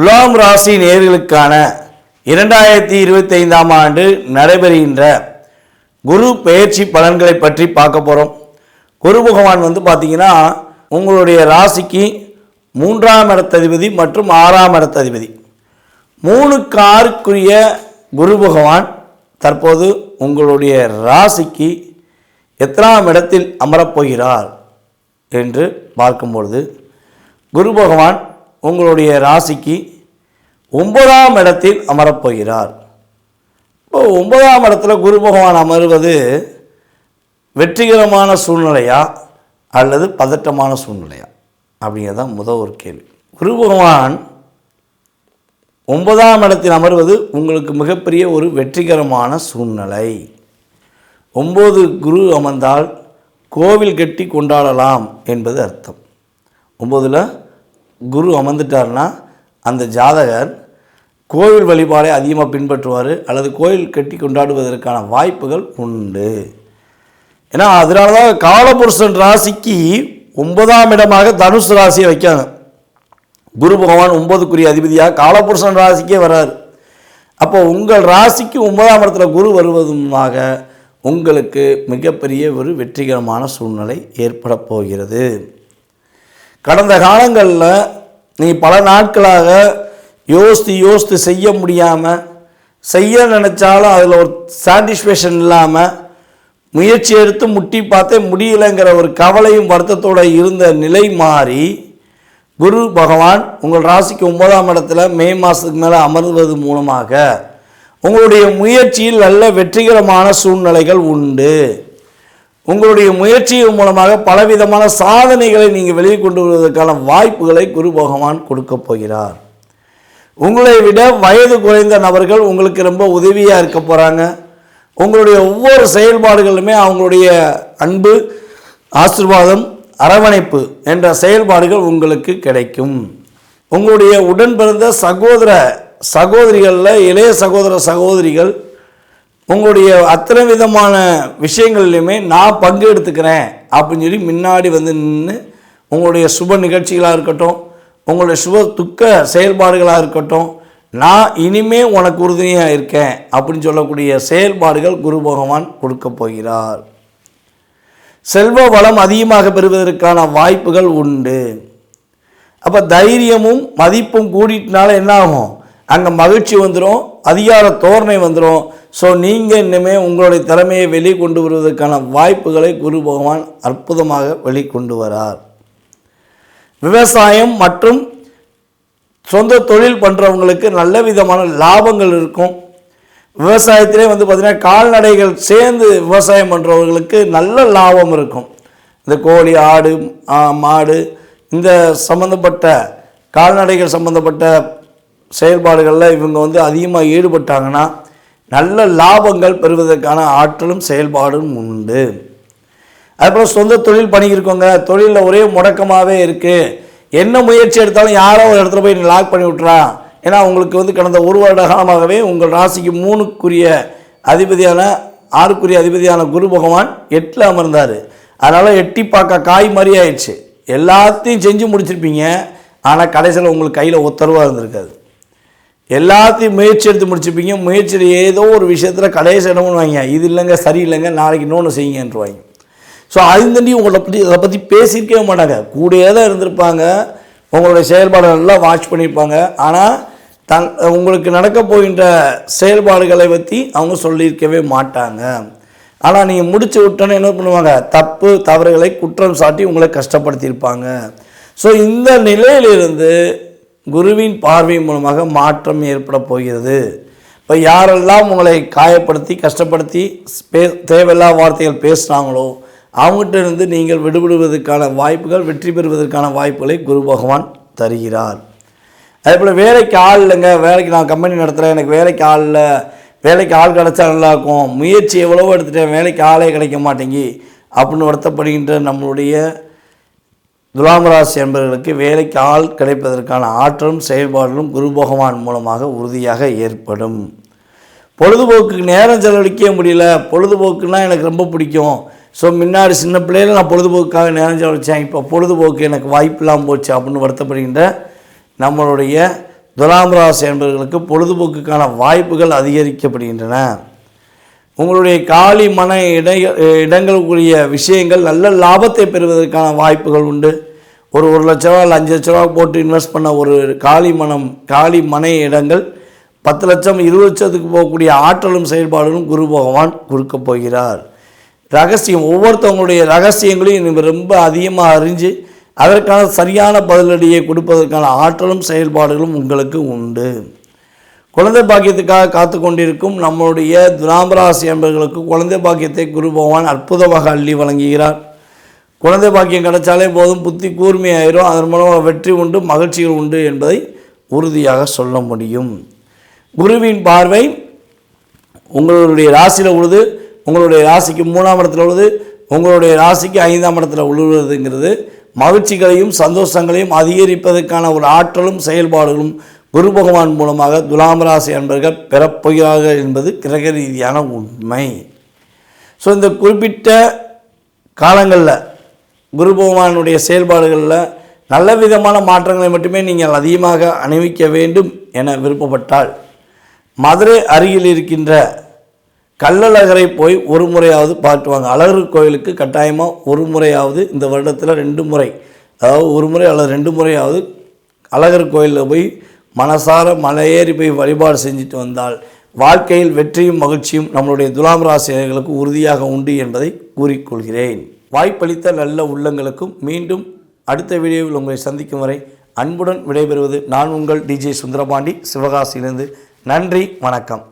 துலாம் ராசி நேர்களுக்கான இரண்டாயிரத்தி இருபத்தி ஐந்தாம் ஆண்டு நடைபெறுகின்ற குரு பெயர்ச்சி பலன்களை பற்றி பார்க்க போகிறோம் குரு பகவான் வந்து பார்த்திங்கன்னா உங்களுடைய ராசிக்கு மூன்றாம் இடத்ததிபதி மற்றும் ஆறாம் இடத்ததிபதி. மூணுக்கு ஆறுக்குரிய குரு பகவான் தற்போது உங்களுடைய ராசிக்கு எத்தனாம் இடத்தில் அமரப்போகிறார் என்று பார்க்கும்பொழுது குரு பகவான் உங்களுடைய ராசிக்கு ஒன்பதாம் இடத்தில் அமரப்போகிறார். இப்போ ஒன்பதாம் இடத்துல குரு பகவான் அமர்வது வெற்றிகரமான சூழ்நிலையா அல்லது பதட்டமான சூழ்நிலையா? அப்படிங்கிறது தான் முதல் ஒரு கேள்வி. குரு பகவான் ஒன்பதாம் இடத்தில் அமர்வது உங்களுக்கு மிகப்பெரிய ஒரு வெற்றிகரமான சூழ்நிலை. ஒம்பது குரு அமர்ந்தால் கோவில் கட்டி கொண்டாடலாம் என்பது அர்த்தம். ஒம்போதில் குரு அமர்ந்துட்டார்னா அந்த ஜாதகர் கோவில் வழிபாடை அதிகமாக பின்பற்றுவார் அல்லது கோயில் கட்டி கொண்டாடுவதற்கான வாய்ப்புகள் உண்டு. ஏன்னா அதனால தான் காலபுருஷன் ராசிக்கு ஒன்பதாம் இடமாக தனுசு ராசியை வைக்காங்க குரு பகவான் ஒன்பதுக்குரிய அதிபதியாக காலபுருஷன் ராசிக்கே வராரு. அப்போ உங்கள் ராசிக்கு ஒன்பதாம் இடத்துல குரு வருவதுமாக உங்களுக்கு மிகப்பெரிய ஒரு வெற்றிகரமான சூழ்நிலை ஏற்பட போகிறது. கடந்த காலங்களில் நீ பல நாட்களாக யோசித்து யோசித்து செய்ய முடியாமல் செய்ய நினச்சாலும் அதில் ஒரு சாட்டிஸ்ஃபேக்ஷன் இல்லாமல் முயற்சி எடுத்து முட்டி பார்த்தே முடியலைங்கிற ஒரு கவலையும் வருத்தத்தோடு இருந்த நிலை மாறி குரு பகவான் உங்கள் ராசிக்கு ஒன்பதாம் இடத்துல மே மாதத்துக்கு மேலே அமர்வது மூலமாக உங்களுடைய முயற்சியில் நல்ல வெற்றிகரமான சூழ்நிலைகள் உண்டு. உங்களுடைய முயற்சியின் மூலமாக பலவிதமான சாதனைகளை நீங்கள் வெளியே கொண்டு வருவதற்கான வாய்ப்புகளை குரு பகவான் கொடுக்க போகிறார். உங்களை விட வயது குறைந்த நபர்கள் உங்களுக்கு ரொம்ப உதவியாக இருக்க போகிறாங்க உங்களுடைய ஒவ்வொரு செயல்பாடுகளுமே அவங்களுடைய அன்பு ஆசிர்வாதம் அரவணைப்பு என்ற செயல்பாடுகள் உங்களுக்கு கிடைக்கும். உங்களுடைய உடன் பிறந்த சகோதர சகோதரிகளில் இளைய சகோதர சகோதரிகள் உங்களுடைய அத்தனை விதமான விஷயங்கள்லையுமே நான் பங்கு எடுத்துக்கிறேன் அப்படின்னு சொல்லி முன்னாடி வந்து நின்று உங்களுடைய சுப நிகழ்ச்சிகளாக இருக்கட்டும் உங்களுடைய சுப துக்க செயல்பாடுகளாக இருக்கட்டும் நான் இனிமே உனக்கு உறுதுணையாக இருக்கேன் அப்படின்னு சொல்லக்கூடிய செயல்பாடுகள் குரு பகவான் கொடுக்க போகிறார். செல்வ வளம் அதிகமாக பெறுவதற்கான வாய்ப்புகள் உண்டு. அப்போ தைரியமும் மதிப்பும் கூடிட்டனால என்ன ஆகும் அங்கே மகிழ்ச்சி வந்துடும் அதிகார தோரணை வந்துடும் ஸோ நீங்கள் இனிமேல் உங்களுடைய திறமையை வெளிக்கொண்டு வருவதற்கான வாய்ப்புகளை குரு பகவான் அற்புதமாக வெளிக்கொண்டு வரார். விவசாயம் மற்றும் சொந்த தொழில் பண்ணுறவங்களுக்கு நல்ல விதமான லாபங்கள் இருக்கும். விவசாயத்திலே வந்து பார்த்திங்கன்னா கால்நடைகள் சேர்ந்து விவசாயம் பண்ணுறவங்களுக்கு நல்ல லாபம் இருக்கும். இந்த கோழி ஆடு மாடு இந்த சம்மந்தப்பட்ட கால்நடைகள் சம்மந்தப்பட்ட செயல்பாடுகளில் இவங்க வந்து அதிகமாக ஈடுபட்டாங்கன்னா நல்ல லாபங்கள் பெறுவதற்கான ஆற்றலும் செயல்பாடும் உண்டு. அதுக்கப்புறம் சொந்த தொழில் பண்ணியிருக்கோங்க. தொழிலில் ஒரே முடக்கமாகவே இருக்குது என்ன முயற்சி எடுத்தாலும் யாரோ ஒரு இடத்துல போய் லாக் பண்ணி விட்றான் ஏன்னா உங்களுக்கு வந்து கடந்த ஒரு வருட காலமாகவே உங்கள் ராசிக்கு மூணுக்குரிய அதிபதியான ஆறுக்குரிய அதிபதியான குரு பகவான் எட்டில் அமர்ந்தார். அதனால் எட்டி பார்க்க காய் மாதிரி ஆயிடுச்சு. எல்லாத்தையும் செஞ்சு முடிச்சிருப்பீங்க. ஆனால் கடைசியில் உங்களுக்கு கையில் ஒத்தரவாக இருந்திருக்காது. எல்லாத்தையும் முயற்சி எடுத்து முடிச்சுப்பீங்க. முயற்சியில் ஏதோ ஒரு விஷயத்தில் கடைசி என்ன பண்ணுவாங்க இது இல்லைங்க சரியில்லைங்க நாளைக்கு இன்னொன்று செய்யுங்கன்றவாங்க. ஸோ அதுந்தண்டி உங்களை பற்றி அதை பற்றி பேசியிருக்கவே மாட்டாங்க. கூடயே தான் இருந்திருப்பாங்க. உங்களுடைய செயல்பாடுகள் எல்லாம் வாட்ச் பண்ணியிருப்பாங்க. ஆனால் தங் உங்களுக்கு நடக்க போகின்ற செயல்பாடுகளை பற்றி அவங்க சொல்லியிருக்கவே மாட்டாங்க. ஆனால் நீங்கள் முடிச்சு விட்டோன்னே என்ன பண்ணுவாங்க? தப்பு தவறுகளை குற்றம் சாட்டி உங்களை கஷ்டப்படுத்தியிருப்பாங்க. ஸோ இந்த நிலையிலிருந்து குருவின் பார்வை மூலமாக மாற்றம் ஏற்பட போகிறது. இப்போ யாரெல்லாம் உங்களை காயப்படுத்தி கஷ்டப்படுத்தி பே தேவையில்லா வார்த்தைகள் பேசுகிறாங்களோ அவங்ககிட்ட இருந்து நீங்கள் விடுபடுவதற்கான வாய்ப்புகள் வெற்றி பெறுவதற்கான வாய்ப்புகளை குரு பகவான் தருகிறார். அதே போல் வேலைக்கு ஆள் இல்லைங்க வேலைக்கு நான் கம்பெனி நடத்துகிறேன் எனக்கு வேலைக்கு ஆள் இல்லை வேலைக்கு ஆள் கிடச்சா நல்லாயிருக்கும் முயற்சி எவ்வளவோ எடுத்துட்டேன் வேலைக்கு ஆளே கிடைக்க மாட்டேங்கி அப்படின்னு வருத்தப்படுகின்ற நம்மளுடைய துலாம் ராசி என்பவர்களுக்கு வேலைக்கு ஆள் கிடைப்பதற்கான ஆற்றலும் செயல்பாடுகளும் குரு பகவான் மூலமாக உறுதியாக ஏற்படும். பொழுதுபோக்குக்கு நேரம் செலவழிக்கவே முடியல. பொழுதுபோக்குன்னா எனக்கு ரொம்ப பிடிக்கும். ஸோ முன்னாடி சின்ன பிள்ளையில நான் பொழுதுபோக்குக்காக நேரம் செலவழித்தேன் இப்போ பொழுதுபோக்கு எனக்கு வாய்ப்பு இல்லாமல் போச்சு அப்படின்னு வருத்தப்படுகின்ற நம்மளுடைய துலாம் ராசி என்பவர்களுக்கு பொழுதுபோக்குக்கான வாய்ப்புகள் அதிகரிக்கப்படுகின்றன. உங்களுடைய காலி மன இட இடங்களுக்குரிய விஷயங்கள் நல்ல லாபத்தை பெறுவதற்கான வாய்ப்புகள் உண்டு. ஒரு ஒரு லட்ச ரூபா இல்லை அஞ்சு லட்ச ரூபா போட்டு இன்வெஸ்ட் பண்ண ஒரு காலி மனம் காலி மனை இடங்கள் பத்து லட்சம் இருபது லட்சத்துக்கு போகக்கூடிய ஆற்றலும் செயல்பாடுகளும் குரு பகவான் கொடுக்க போகிறார். ரகசியம் ஒவ்வொருத்தவங்களுடைய ரகசியங்களையும் நீங்கள் ரொம்ப அதிகமாக அறிஞ்சு அதற்கான சரியான பதிலடியை கொடுப்பதற்கான ஆற்றலும் செயல்பாடுகளும் உங்களுக்கு உண்டு. குழந்தை பாக்கியத்துக்காக காத்து கொண்டிருக்கும் நம்மளுடைய துராம்பராசி என்பவர்களுக்கு குழந்தை பாக்கியத்தை குரு பகவான் அற்புதமாக அள்ளி வழங்குகிறார். குழந்தை பாக்கியம் கிடைச்சாலே போதும் புத்தி கூர்மையாயிரும் அதன் மூலமாக வெற்றி உண்டு மகிழ்ச்சிகள் உண்டு என்பதை உறுதியாக சொல்ல முடியும். குருவின் பார்வை உங்களுடைய ராசியில் உழுது உங்களுடைய ராசிக்கு மூணாம் இடத்துல உழுது உங்களுடைய ராசிக்கு ஐந்தாம் இடத்துல உழுவுறதுங்கிறது மகிழ்ச்சிகளையும் சந்தோஷங்களையும் அதிகரிப்பதற்கான ஒரு ஆற்றலும் செயல்பாடுகளும் குரு பகவான் மூலமாக துலாம் ராசி அன்பர்கள் பெறப்போகிறார்கள் என்பது கிரக ரீதியான உண்மை. ஸோ இந்த குறிப்பிட்ட காலங்களில் குரு பகவானுடைய செயல்பாடுகளில் நல்ல விதமான மாற்றங்களை மட்டுமே நீங்கள் அதிகமாக அணிவிக்க வேண்டும் என விருப்பப்பட்டால் மதுரை அருகில் இருக்கின்ற கள்ளழகரை போய் ஒரு முறையாவது பார்த்து வாங்க. அழகர் கோயிலுக்கு கட்டாயமாக ஒரு முறையாவது இந்த வருடத்தில் ரெண்டு முறை. அதாவது ஒரு முறை அல்லது ரெண்டு முறையாவது அழகர் கோயிலில் போய் மனசார மலையேறி போய் வழிபாடு செஞ்சுட்டு வந்தால் வாழ்க்கையில் வெற்றியும் மகிழ்ச்சியும் நம்மளுடைய துலாம் ராசினர்களுக்கு உறுதியாக உண்டு என்பதை கூறிக்கொள்கிறேன். வாய்ப்பளித்த நல்ல உள்ளங்களுக்கும் மீண்டும் அடுத்த வீடியோவில் உங்களை சந்திக்கும் வரை அன்புடன் விடைபெறுவது நான் உங்கள் டிஜே சுந்தரபாண்டி. சிவகாசியிலிருந்து நன்றி வணக்கம்.